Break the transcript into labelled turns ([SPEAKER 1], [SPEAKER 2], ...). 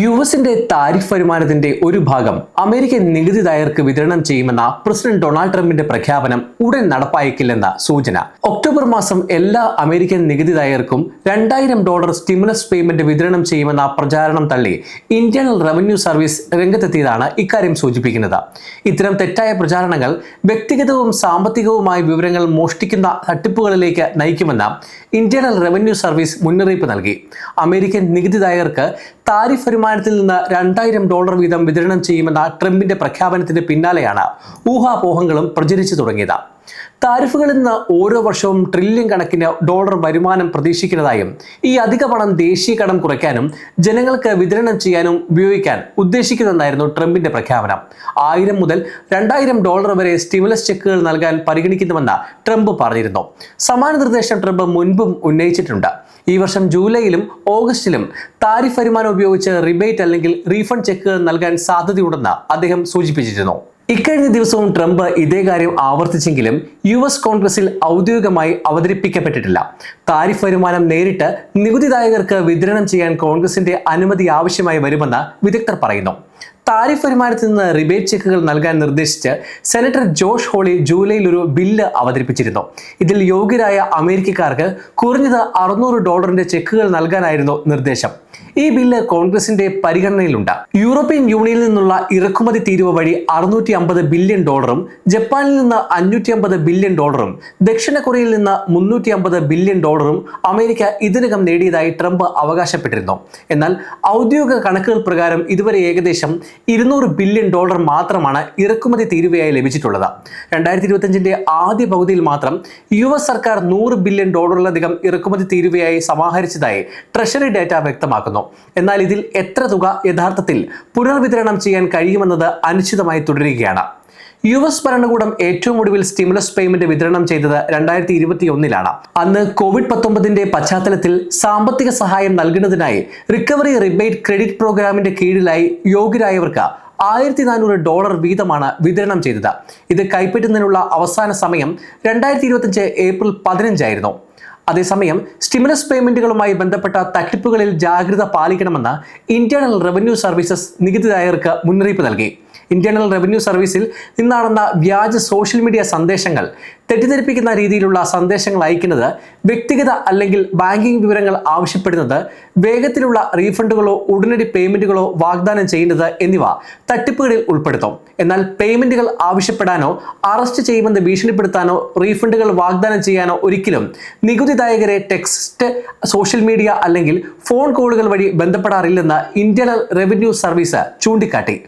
[SPEAKER 1] U എസിന്റെ tariff വരുമാനത്തിന്റെ ഒരു ഭാഗം അമേരിക്കൻ നികുതിദായകർക്ക് വിതരണം ചെയ്യുമെന്ന പ്രസിഡന്റ് ഡൊണാൾഡ് ട്രംപിന്റെ പ്രഖ്യാപനം ഉടൻ നടപ്പായേക്കില്ലെന്ന സൂചന. ഒക്ടോബർ മാസം എല്ലാ അമേരിക്കൻ നികുതിദായകർക്കും രണ്ടായിരം ഡോളർ സ്റ്റിമുലസ് പേയ്മെന്റ് വിതരണം ചെയ്യുമെന്ന പ്രചാരണം തള്ളി ഇന്റേണൽ റവന്യൂ സർവീസ് രംഗത്തെത്തിയതാണ് ഇക്കാര്യം സൂചിപ്പിക്കുന്നത്. ഇത്തരം തെറ്റായ പ്രചാരണങ്ങൾ വ്യക്തിഗതവും സാമ്പത്തികവുമായ വിവരങ്ങൾ മോഷ്ടിക്കുന്ന തട്ടിപ്പുകളിലേക്ക് നയിക്കുമെന്ന ഇന്റേണൽ റവന്യൂ സർവീസ് മുന്നറിയിപ്പ് നൽകി. അമേരിക്കൻ നികുതിദായകർക്ക് താരിഫ് വരുമാനത്തിൽ നിന്ന് രണ്ടായിരം ഡോളർ വീതം വിതരണം ചെയ്യുമെന്ന ട്രംപിന്റെ പ്രഖ്യാപനത്തിന് പിന്നാലെയാണ് ഊഹാപോഹങ്ങളും പ്രചരിച്ചു തുടങ്ങിയത്. താരിഫുകളിൽ നിന്ന് ഓരോ വർഷവും ട്രില്യൺ കണക്കിന് ഡോളർ വരുമാനം പ്രതീക്ഷിക്കുന്നതായും ഈ അധിക പണം ദേശീയ കടം കുറയ്ക്കാനും ജനങ്ങൾക്ക് വിതരണം ചെയ്യാനും ഉപയോഗിക്കാൻ ഉദ്ദേശിക്കുന്നതായിരുന്നു ട്രംപിന്റെ പ്രഖ്യാപനം. ആയിരം മുതൽ രണ്ടായിരം ഡോളർ വരെ സ്റ്റിമുലസ് ചെക്കുകൾ നൽകാൻ പരിഗണിക്കുന്നുവെന്ന് ട്രംപ് പറഞ്ഞിരുന്നു. സമാന നിർദ്ദേശം ട്രംപ് മുൻപും ഉന്നയിച്ചിട്ടുണ്ട്. ഈ വർഷം ജൂലൈയിലും ഓഗസ്റ്റിലും താരിഫ് വരുമാനം ഉപയോഗിച്ച് റിബേറ്റ് അല്ലെങ്കിൽ റീഫണ്ട് ചെക്ക് നൽകാൻ സാധ്യതയുണ്ടെന്ന് അദ്ദേഹം സൂചിപ്പിച്ചിരുന്നു. ഇക്കഴിഞ്ഞ ദിവസവും ട്രംപ് ഇതേ കാര്യം ആവർത്തിച്ചെങ്കിലും യു എസ് കോൺഗ്രസിൽ ഔദ്യോഗികമായി അവതരിപ്പിക്കപ്പെട്ടിട്ടില്ല. താരിഫ് വരുമാനം നേരിട്ട് നികുതിദായകർക്ക് വിതരണം ചെയ്യാൻ കോൺഗ്രസിന്റെ അനുമതി ആവശ്യമായി വരുമെന്ന് വിദഗ്ധർ പറയുന്നു. താരിഫ് വരുമാനത്തിൽ നിന്ന് റിബേറ്റ് ചെക്കുകൾ നൽകാൻ നിർദ്ദേശിച്ച് സെനറ്റർ ജോഷ് ഹോളി ജൂലൈയിൽ ഒരു ബില്ല് അവതരിപ്പിച്ചിരുന്നു. ഇതിൽ യോഗ്യരായ അമേരിക്കക്കാർക്ക് കുറഞ്ഞത് അറുന്നൂറ് ഡോളറിന്റെ ചെക്കുകൾ നൽകാനായിരുന്നു നിർദ്ദേശം. ഈ ബില്ല് കോൺഗ്രസിന്റെ പരിഗണനയിലുണ്ട്. യൂറോപ്യൻ യൂണിയനിൽ നിന്നുള്ള ഇറക്കുമതി തീരുവ വഴി അറുന്നൂറ്റി അമ്പത് ബില്യൺ ഡോളറും ജപ്പാനിൽ നിന്ന് അഞ്ഞൂറ്റി അമ്പത് ബില്യൺ ഡോളറും ദക്ഷിണ കൊറിയയിൽ നിന്ന് മുന്നൂറ്റി അമ്പത് ബില്യൺ ഡോളറും അമേരിക്ക ഇതിനകം നേടിയതായി ട്രംപ് അവകാശപ്പെട്ടിരുന്നു. എന്നാൽ ഔദ്യോഗിക കണക്കുകൾ പ്രകാരം ഇതുവരെ ഏകദേശം ഇരുന്നൂറ് ബില്യൺ ഡോളർ മാത്രമാണ് ഇറക്കുമതി തീരുവയായി ലഭിച്ചിട്ടുള്ളത്. രണ്ടായിരത്തി ഇരുപത്തിയഞ്ചിന്റെ ആദ്യ പകുതിയിൽ മാത്രം യു എസ് സർക്കാർ നൂറ് ബില്യൺ ഡോളറിലധികം ഇറക്കുമതി തീരുവയായി സമാഹരിച്ചതായി ട്രഷറി ഡാറ്റ വ്യക്തമാക്കുന്നു. എന്നാൽ ഇതിൽ എത്ര തുക യഥാർത്ഥത്തിൽ പുനർവിതരണം ചെയ്യാൻ കഴിയുമെന്നത് അനിശ്ചിതമായി തുടരുകയാണ്. യു എസ് ഭരണകൂടം ഏറ്റവും ഒടുവിൽ സ്റ്റിമുലസ് പേയ്മെന്റ് വിതരണം ചെയ്തത് രണ്ടായിരത്തി ഇരുപത്തി ഒന്നിലാണ് അന്ന് കോവിഡ് പത്തൊമ്പതിന്റെ പശ്ചാത്തലത്തിൽ സാമ്പത്തിക സഹായം നൽകുന്നതിനായി റിക്കവറി റിബേറ്റ് ക്രെഡിറ്റ് പ്രോഗ്രാമിന്റെ കീഴിലായി യോഗ്യരായവർക്ക് ആയിരത്തി നാനൂറ് ഡോളർ വീതമാണ് വിതരണം ചെയ്തത്. ഇത് കൈപ്പറ്റുന്നതിനുള്ള അവസാന സമയം രണ്ടായിരത്തി ഇരുപത്തിയഞ്ച് ഏപ്രിൽ പതിനഞ്ചായിരുന്നു. അതേസമയം സ്റ്റിമുലസ് പേയ്മെന്റുകളുമായി ബന്ധപ്പെട്ട തട്ടിപ്പുകളിൽ ജാഗ്രത പാലിക്കണമെന്ന് ഇന്റേണൽ റവന്യൂ സർവീസസ് നികുതിദായകർക്ക് മുന്നറിയിപ്പ് നൽകി. ഇന്റേണൽ റവന്യൂ സർവീസിൽ നിന്നാണെന്ന വ്യാജ സോഷ്യൽ മീഡിയ സന്ദേശങ്ങൾ തെറ്റിദ്ധരിപ്പിക്കുന്ന രീതിയിലുള്ള സന്ദേശങ്ങൾ അയക്കുന്നത് വ്യക്തിഗത അല്ലെങ്കിൽ ബാങ്കിംഗ് വിവരങ്ങൾ ആവശ്യപ്പെടുന്നത് വേഗത്തിലുള്ള റീഫണ്ടുകളോ ഉടനടി പേയ്മെന്റുകളോ വാഗ്ദാനം ചെയ്യുന്നത് എന്നിവ തട്ടിപ്പുകളിൽ ഉൾപ്പെടുത്തും. എന്നാൽ പേയ്മെന്റുകൾ ആവശ്യപ്പെടാനോ അറസ്റ്റ് ചെയ്യുമെന്ന് ഭീഷണിപ്പെടുത്താനോ റീഫണ്ടുകൾ വാഗ്ദാനം ചെയ്യാനോ ഒരിക്കലും നികുതിദായകരെ ടെക്സ്റ്റ് സോഷ്യൽ മീഡിയ അല്ലെങ്കിൽ ഫോൺ കോളുകൾ വഴി ബന്ധപ്പെടാറില്ലെന്ന് ഇന്ത്യൻ റവന്യൂ സർവീസ് ചൂണ്ടിക്കാട്ടി.